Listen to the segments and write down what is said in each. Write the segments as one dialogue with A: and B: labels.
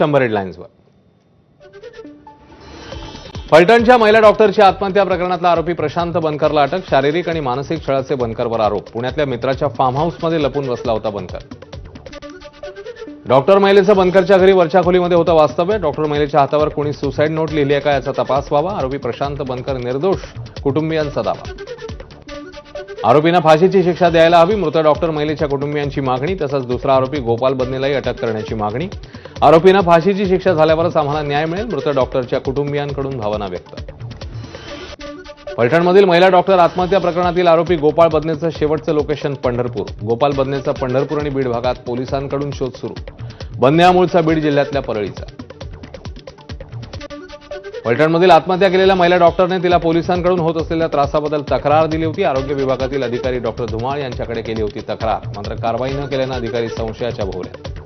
A: शंभर हेडलाईन्सवर फलटणच्या महिला डॉक्टरच्या आत्महत्या प्रकरणातला आरोपी प्रशांत बनकरला अटक. शारीरिक आणि मानसिक छळाचे बनकरवर आरोप. पुण्यातल्या मित्राच्या फार्म हाऊसमध्ये लपून बसला होता बनकर. डॉक्टर महिलेचं बनकरच्या घरी वरच्या खोलीमध्ये होतं वास्तव्य. डॉक्टर महिलेच्या हातावर कोणी सुसाईड नोट लिहिली आहे का याचा तपास व्हावा? आरोपी प्रशांत बनकर निर्दोष. कुटुंबियांचा दावा. आरोपींना फाशीची शिक्षा द्यायला हवी. मृत डॉक्टर महिलेच्या कुटुंबियांची मागणी. तसंच दुसरा आरोपी गोपाल बदनेलाही अटक करण्याची मागणी. आरोपींना फाशीची शिक्षा झाल्यावरच आम्हाला न्याय मिळेल मृत डॉक्टरच्या कुटुंबियांकडून भावना व्यक्त. पैठणमधील महिला डॉक्टर आत्महत्या प्रकरणातील आरोपी गोपाळ बदनेचं शेवटचं लोकेशन पंढरपूर. गोपाल बदनेचा पंढरपूर आणि बीड भागात पोलिसांकडून शोध सुरू. बदने मूळचा बीड जिल्ह्यातल्या परळीचा. पैठणमधील आत्महत्या केलेल्या महिला डॉक्टरने तिला पोलिसांकडून होत असलेल्या त्रासाबद्दल तक्रार दिली होती. आरोग्य विभागातील अधिकारी डॉक्टर धुमाळ यांच्याकडे केली होती तक्रार. मात्र कारवाई न केल्यानं अधिकारी संशयाच्या भोवऱ्यात.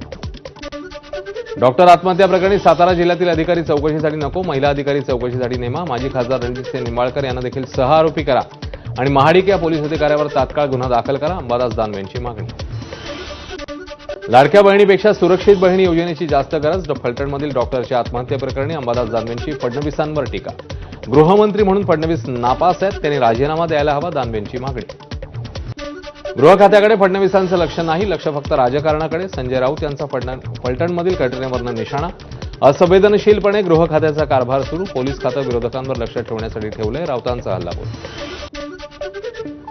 A: डॉक्टर आत्महत्या प्रकरणी सातारा जिल्ह्यातील अधिकारी चौकशीसाठी नको महिला अधिकारी चौकशीसाठी नेमा माजी खासदार रणजितसिंह निंबाळकर यांना देखील सह आरोपी करा आणि महाडिक या पोलीस अधिकाऱ्यावर तात्काळ गुन्हा दाखल करा. अंबादास दानवेंची मागणी. लाडक्या बहिणीपेक्षा सुरक्षित बहिणी योजनेची जास्त गरज फलटणमधील डॉक्टरच्या आत्महत्या प्रकरणी अंबादास दानवेंची फडणवीसांवर टीका. गृहमंत्री म्हणून फडणवीस नापास आहेत त्यांनी राजीनामा द्यायला हवा दानवेंची मागणी. गृह खात्याकडे फडणवीसांचं लक्ष नाही लक्ष फक्त राजकारणाकडे. संजय राऊत यांचा फडण फलटणमधील कटरेवरनं निशाणा. असंवेदनशीलपणे गृह खात्याचा कारभार सुरू. पोलीस खातं विरोधकांवर लक्ष ठेवण्यासाठी ठेवलंय राऊतांचा हल्लाबोल.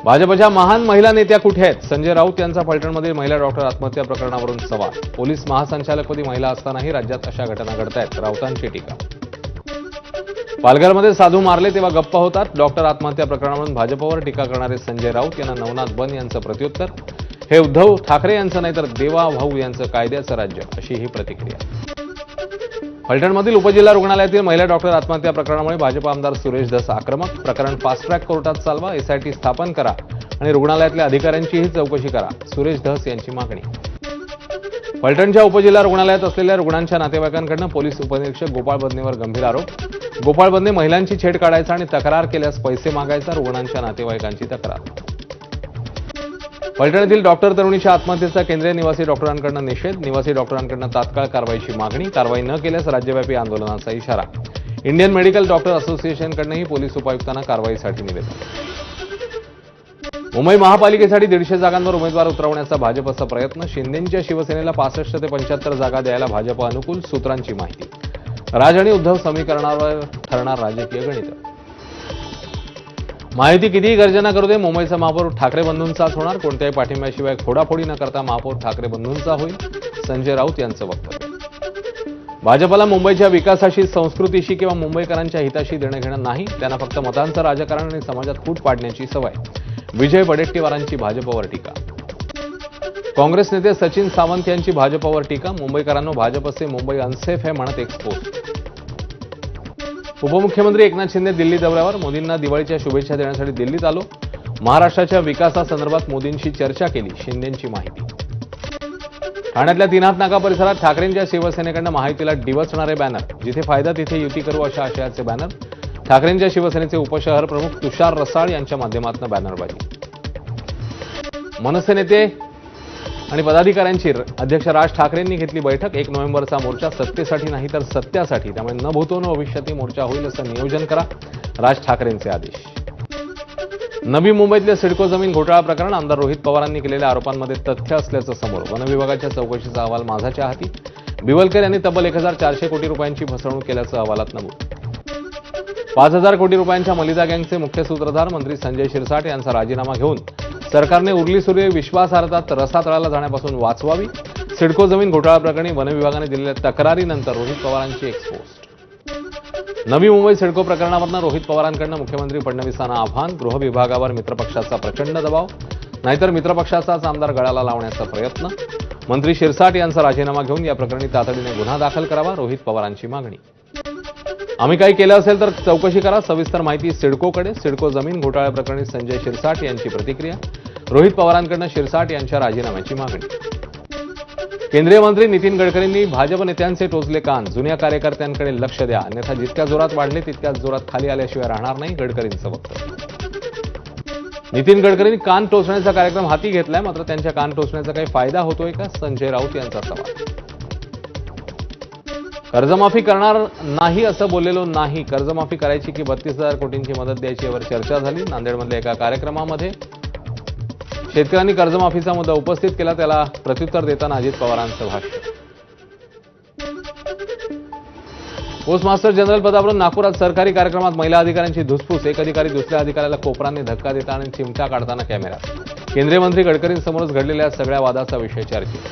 A: भाजपच्या महान महिला नेत्या कुठे आहेत? संजय राऊत यांचा फलटणमधील महिला डॉक्टर आत्महत्या प्रकरणावरून सवाल. पोलीस महासंचालकपदी महिला असतानाही राज्यात अशा घटना घडतायत. राऊतांची टीका. पालघरमध्ये साधू मारले तेव्हा गप्प होतात. डॉक्टर आत्महत्या प्रकरणावरून भाजपवर टीका करणारे संजय राऊत यांना नवनाथ बन यांचं प्रत्युत्तर. हे उद्धव ठाकरे यांचं नाही तर देवा भाऊ यांचं कायद्याचं राज्य अशी ही प्रतिक्रिया. फलटणमधील उपजिल्हा रुग्णालयातील महिला डॉक्टर आत्महत्या प्रकरणामुळे भाजप आमदार सुरेश धस आक्रमक. प्रकरण फास्ट ट्रॅक कोर्टात चालवा एसआयटी स्थापन करा आणि रुग्णालयातल्या अधिकाऱ्यांचीही चौकशी करा सुरेश धस यांची मागणी. फलटणच्या उपजिल्हा रुग्णालयात असलेल्या रुग्णांच्या नातेवाईकांकडनं पोलीस उपनिरीक्षक गोपाळ बदनेवर गंभीर आरोप. गोपाळ महिलांची छेड काढायचा आणि तक्रार केल्यास पैसे मागायचा रुग्णांच्या नातेवाईकांची तक्रार. फलटणीतील डॉक्टर तरुणीच्या आत्महत्येचा केंद्रीय निवासी डॉक्टरांकडनं निषेध. निवासी डॉक्टरांकडून तात्काळ कारवाईची मागणी. कारवाई न केल्यास राज्यव्यापी आंदोलनाचा इशारा. इंडियन मेडिकल डॉक्टर असोसिएशनकडनंही पोलीस उपायुक्तांना कारवाईसाठी निवेदन. मुंबई महापालिकेसाठी दीडशे जागांवर उमेदवार उतरवण्याचा भाजपचा प्रयत्न. शिंदेंच्या शिवसेनेला पासष्ट ते पंच्याहत्तर जागा द्यायला भाजप अनुकूल सूत्रांची माहिती. राज आणि उद्धव समीकरणावर ठरणार राजकीय गणित. माहिती कितीही गर्जना करू दे मुंबईचा महापौर ठाकरे बंधूंचाच होणार कोणत्याही पाठिंब्याशिवाय फोडाफोडी न करता महापौर ठाकरे बंधूंचा होईल संजय राऊत यांचं वक्तव्य. भाजपला मुंबईच्या विकासाशी संस्कृतीशी किंवा मुंबईकरांच्या हिताशी देणं घेणं नाही त्यांना फक्त मतांचं राजकारण आणि समाजात फूट पाडण्याची सवय. विजय वडेट्टीवारांची भाजपवर टीका. काँग्रेस नेते सचिन सावंत यांची भाजपावर टीका मुंबईकरांनो भाजपचे मुंबई अनसेफ आहे म्हणत एक्सपोज उपमुख्यमंत्री एकनाथ शिंदे दिल्ली दौऱ्यावर मोदींना दिवाळीच्या शुभेच्छा देण्यासाठी दिल्लीत आलो. महाराष्ट्राच्या विकासासंदर्भात मोदींशी चर्चा केली शिंदेची माहिती. ठाण्यातल्या दिनाथ नाका परिसरात ठाकरेंच्या शिवसेनेकडनं माहितीला डिवचणारे बॅनर जिथे फायदा तिथे युती करू अशा आशयाचे बॅनर ठाकरेंच्या शिवसेनेचे उपशहर प्रमुख तुषार रसाळ यांच्या माध्यमातून बॅनरबाजी मनसे नेते आणि पदाधिकाऱ्यांची अध्यक्ष राज ठाकरेंनी घेतली बैठक. एक नोव्हेंबरचा मोर्चा सत्तेसाठी नाही तर सत्यासाठी. त्यामुळे न भूतो न भविष्यातील मोर्चा होईल असं नियोजन करा राज ठाकरेंचे आदेश. नवी मुंबईतल्या सिडको जमीन घोटाळा प्रकरण आमदार रोहित पवारांनी केलेल्या आरोपांमध्ये तथ्य असल्याचं समोर. वन विभागाच्या चौकशीचा अहवाल माझाच्या हाती. बिवलकर यांनी तब्बल एक हजार चारशे कोटी रुपयांची फसवणूक केल्याचं अहवालात नमूद. पाच हजार कोटी रुपयांच्या मलिदा गँगचे मुख्य सूत्रधार मंत्री संजय शिरसाट यांचा राजीनामा घेऊन सरकारने उरली सुरली विश्वासार्हता रसातळाला जाण्यापासून वाचवावी. सिडको जमीन घोटाळा प्रकरणी वन विभागाने दिलेल्या तक्रारीनंतर रोहित पवारांची एक्सपोस्ट नवी मुंबई सिडको प्रकरणावरनं रोहित पवारांकडनं मुख्यमंत्री फडणवीसांना आव्हान गृह विभागावर मित्रपक्षाचा प्रचंड दबाव नाहीतर मित्रपक्षाचाच आमदार गळाला लावण्याचा प्रयत्न. मंत्री शिरसाट यांचा राजीनामा घेऊन या प्रकरणी तातडीने गुन्हा दाखल करावा रोहित पवारांची मागणी. आम्ही काही केलं असेल तर चौकशी करा सविस्तर माहिती सिडकोकडे. सिडको जमीन घोटाळ्या प्रकरणी संजय शिरसाट यांची प्रतिक्रिया. रोहित पवारांकडनं शिरसाट यांच्या राजीनाम्याची मागणी. केंद्रीय मंत्री नितीन गडकरींनी भाजप नेत्यांचे टोचले कान. जुन्या कार्यकर्त्यांकडे लक्ष द्या. अन्यथा जितक्या जोरात वाढले तितक्याच जोरात खाली आल्याशिवाय राहणार नाही गडकरींचं वक्तव्य. नितीन गडकरींनी कान टोचण्याचा कार्यक्रम हाती घेतलाय मात्र त्यांच्या कान टोचण्याचा काही फायदा होतोय का? संजय राऊत यांचा सवाल. कर्जमाफी करणार नाही असं बोललेलो नाही. कर्जमाफी करायची की बत्तीस हजार कोटींची मदत द्यायची यावर चर्चा झाली. नांदेडमधल्या एका कार्यक्रमामध्ये शेतकऱ्यांनी कर्जमाफीचा मुद्दा उपस्थित केला त्याला प्रत्युत्तर देताना अजित पवारांचं भाष्य पोस्टमास्टर जनरल पदावरून नागपुरात सरकारी कार्यक्रमात महिला अधिकाऱ्यांची धुसफूस. एक अधिकारी दुसऱ्या अधिकाऱ्याला कोपरांनी धक्का देता आणि चिमटा काढताना कॅमेऱ्यात केंद्रीय मंत्री गडकरींसमोरच घडलेल्या सगळ्या वादाचा विषय चर्चेत.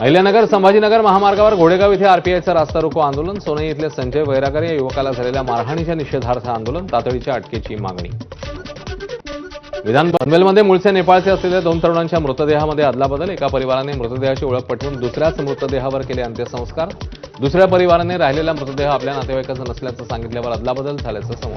A: अहिल्यानगर संभाजीनगर महामार्गावर घोडेगाव इथे आरपीआयचं रास्ता रोको आंदोलन. सोनई इथले संजय वैरागर या युवकाला झालेल्या मारहाणीच्या निषेधार्थ आंदोलन. तातडीच्या अटकेची मागणी. विधान पनवेलमध्ये मूळचे नेपाळचे असलेल्या दोन तरुणांच्या मृतदेहामध्ये अदलाबदल एका परिवाराने मृतदेहाची ओळख पटवून दुसऱ्याच मृतदेहावर केले अंत्यसंस्कार. दुसऱ्या परिवाराने राहिलेला मृतदेह आपल्या नातेवाईकाचा नसल्याचं सांगितल्यावर अदलाबदल झाल्याचं समोर.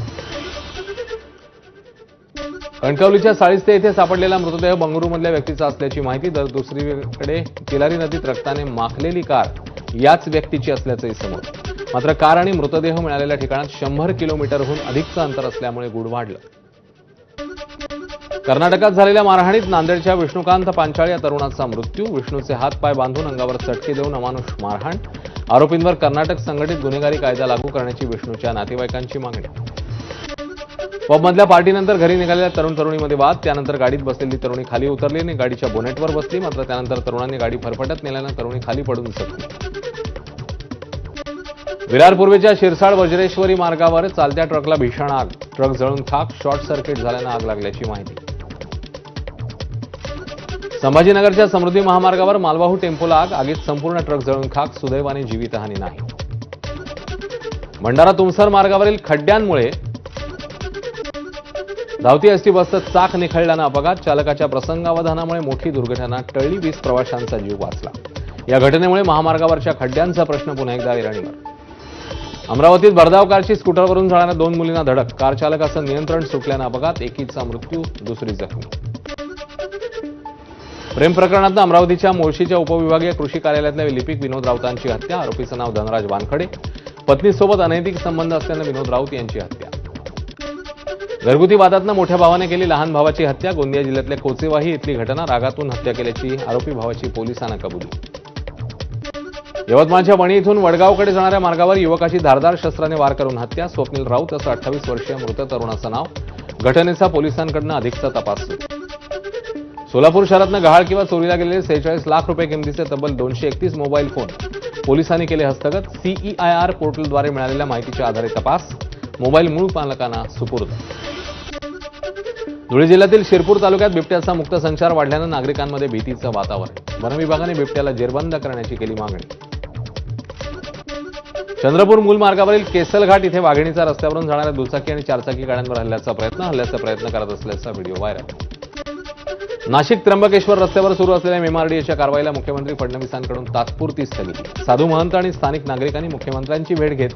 A: कणकवलीच्या साळीस्ते येथे सापडलेला मृतदेह बंगळुरूमधल्या व्यक्तीचा असल्याची माहिती तर दुसरीकडे किलारी नदीत रक्ताने माखलेली कार याच व्यक्तीची असल्याचंही समोर. मात्र कार आणि मृतदेह मिळालेल्या ठिकाणात शंभर किलोमीटरहून अधिकचं अंतर असल्यामुळे गुढ वाढलं. कर्नाटकात झालेल्या मारहाणीत नांदेडच्या विष्णुकांत पांचाळ या तरुणाचा मृत्यू. विष्णूचे हात पाय बांधून अंगावर चटके देऊन अमानुष मारहाण. आरोपींवर कर्नाटक संघटित गुन्हेगारी कायदा लागू करण्याची विष्णूच्या नातेवाईकांची मागणी. पबमधल्या पार्टीनंतर घरी निघालेल्या तरुण तरुणीमध्ये वाद. त्यानंतर गाडीत बसलेली तरुणी खाली उतरली आणि गाडीच्या बोनेटवर बसली. मात्र त्यानंतर तरुणांनी गाडी फरफटत नेल्यानं तरुणी खाली पडून सकली विरार पूर्वेच्या शिरसाळ वज्रेश्वरी मार्गावर चालत्या ट्रकला भीषण आग. ट्रक जळून खाक शॉर्ट सर्किट झाल्यानं आग लागल्याची माहिती. संभाजीनगरच्या समृद्धी महामार्गावर मालवाहू टेम्पोला आग आगीत संपूर्ण ट्रक जळून खाक सुदैवाने जीवितहानी नाही. भंडारा तुमसर मार्गावरील खड्ड्यांमुळे धावती एसटी बसचं चाक निखळल्यानं अपघात. चालकाच्या प्रसंगावधानामुळे मोठी दुर्घटना टळली वीस प्रवाशांचा जीव वाचला. या घटनेमुळे महामार्गावरच्या खड्ड्यांचा प्रश्न पुन्हा एकदा ऐरणीवर. अमरावतीत भरधाव कारची स्कूटरवरून जाणाऱ्या दोन मुलींना धडक. कार चालकाचं नियंत्रण सुटल्यानं अपघात. एकीचा मृत्यू दुसरी जखमी. प्रेम प्रकरणात अमरावतीच्या मोर्शीच्या उपविभागीय कृषी कार्यालयातल्या लिपिक विनोद राऊतांची हत्या. आरोपीचं नाव धनराज वानखडे. पत्नीसोबत अनैतिक संबंध असल्यानं विनोद राऊत यांची हत्या. घरगुती वादातनं मोठ्या भावाने केली लहान भावाची हत्या. गोंदिया जिल्ह्यातल्या कोचेवाही इथली घटना रागातून हत्या केल्याची आरोपी भावाची पोलिसांना कबुली. यवतमाळच्या वणी इथून वडगावकडे जाणाऱ्या मार्गावर युवकाची धारदार शस्त्राने वार करून हत्या. स्वप्नील राऊत असं अठ्ठावीस वर्षीय मृत तरुणाचं नाव. घटनेचा पोलिसांकडनं अधिकचा तपास सुरू. सोलापूर शहरातनं गहाळ किंवा चोरीला गेलेले सेहेचाळीस लाख रुपये किमतीचे तब्बल दोनशे एकतीस मोबाईल फोन. पोलिसांनी केले हस्तगत. सीईआयआर पोर्टलद्वारे मिळालेल्या माहितीच्या आधारे तपास. मोबाईल मूळ पालकांना सुपूर्द. धुळे जिल्ह्यातील शिरपूर तालुक्यात बिबट्याचा मुक्त संचार वाढल्यानं नागरिकांमध्ये भीतीचं वातावरण. वनविभागाने बिबट्याला जेरबंद करण्याची केली मागणी. चंद्रपूर मूल मार्गावरील केसलघाट इथे वाघिणीचा रस्त्यावरून जाणाऱ्या दुचाकी आणि चारचाकी गाड्यांवर हल्ल्याचा प्रयत्न हल्ल्याचा प्रयत्न करत असल्याचा व्हिडिओ व्हायरल. नाशिक त्र्यंबकेश्वर रस्त्यावर सुरू असलेल्या एमआरडीएच्या कारवाईला मुख्यमंत्री फडणवीसांकडून तात्पुरती स्थगिती. साधू महंत आणि स्थानिक नागरिकांनी मुख्यमंत्र्यांची भेट घेत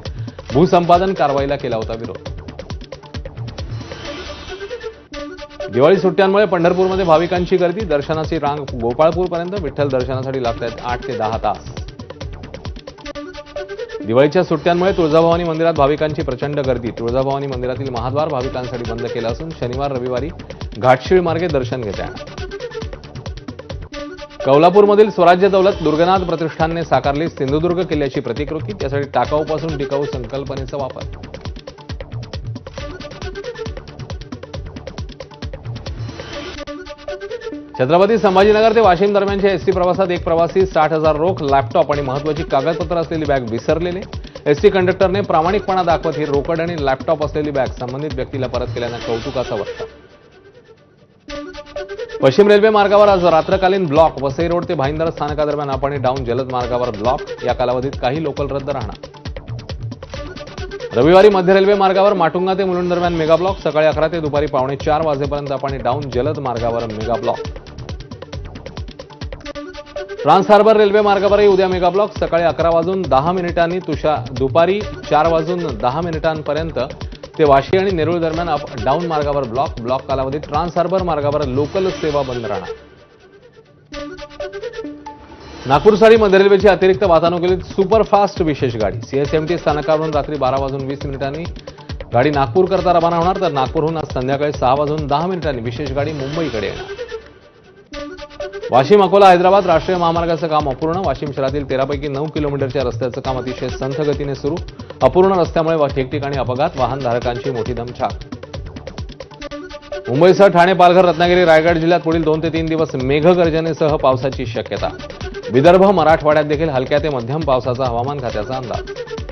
A: भूसंपादन कारवाईला केला होता विरोध. दिवाळी सुट्ट्यांमुळे पंढरपूरमध्ये भाविकांची गर्दी दर्शनाची रांग गोपाळपूरपर्यंत विठ्ठल दर्शनासाठी लागतायत आठ ते दहा तास. दिवाळीच्या सुट्ट्यांमुळे तुळजाभवानी मंदिरात भाविकांची प्रचंड गर्दी. तुळजाभवानी मंदिरातील महाद्वार भाविकांसाठी बंद केलं असून शनिवार रविवारी घाटशीळ मार्गे दर्शन घेता येणार. कोल्हापूरमधील स्वराज्य दौलत दुर्गनाथ प्रतिष्ठानने साकारली सिंधुदुर्ग किल्ल्याची प्रतिकृती त्यासाठी टाकाऊपासून टिकाऊ संकल्पनेचा वापर. छत्रपती संभाजीनगर ते वाशिम दरम्यानच्या एसटी प्रवासात एक प्रवासी साठ हजार रोख लॅपटॉप आणि महत्वाची कागदपत्र असलेली बॅग विसरलेले. एसटी कंडक्टरने प्रामाणिकपणा दाखवत ही रोकड आणि लॅपटॉप असलेली बॅग संबंधित व्यक्तीला परत केल्यानं कौतुकाचा वाटतं पश्चिम रेल्वे मार्गावर आज रात्रकालीन ब्लॉक वसई रोड ते भाईंदर स्थानकादरम्यान आपण डाऊन जलद मार्गावर ब्लॉक या कालावधीत काही लोकल रद्द राहणार. रविवारी मध्य रेल्वे मार्गावर माटुंगा ते मुलुंड दरम्यान मेगा ब्लॉक सकाळी अकरा ते दुपारी पावणे चार वाजेपर्यंत आपण डाऊन जलद मार्गावर mega block. Trans harbour railway मार्गावरही उद्या मेगा ब्लॉक सकाळी अकरा वाजून दहा मिनिटांनी तुषार दुपारी चार वाजून दहा मिनिटांपर्यंत ते वाशी आणि नेरूळ दरम्यान अप डाऊन मार्गावर ब्लॉक ब्लॉक कालावधीत ट्रान्स हार्बर मार्गावर लोकल सेवा बंद राहणार. नागपूरसाठी मध्य रेल्वेची अतिरिक्त वातानुकूलित सुपरफास्ट विशेष गाडी. सीएसएमटी स्थानकावरून रात्री बारा वाजून वीस मिनिटांनी गाडी नागपूर करता रवाना होणार. तर नागपूरहून आज संध्याकाळी सहा वाजून दहा मिनिटांनी विशेष गाडी मुंबईकडे येणार. वाशिम अकोला हैदराबाद राष्ट्रीय महामार्गाचं काम अपूर्ण. वाशिम शहरातील तेरापैकी नऊ किलोमीटरच्या रस्त्याचं काम अतिशय संथ गतीने सुरू. अपूर्ण रस्त्यामुळे ठिकठिकाणी अपघात. वाहनधारकांची मोठी दमछाक. मुंबईसह ठाणे पालघर रत्नागिरी रायगड जिल्ह्यात पुढील दोन ते तीन दिवस मेघगर्जनेसह पावसाची शक्यता. विदर्भ मराठवाड्यात देखील हलक्या ते मध्यम पावसाचा हवामान खात्याचा अंदाज.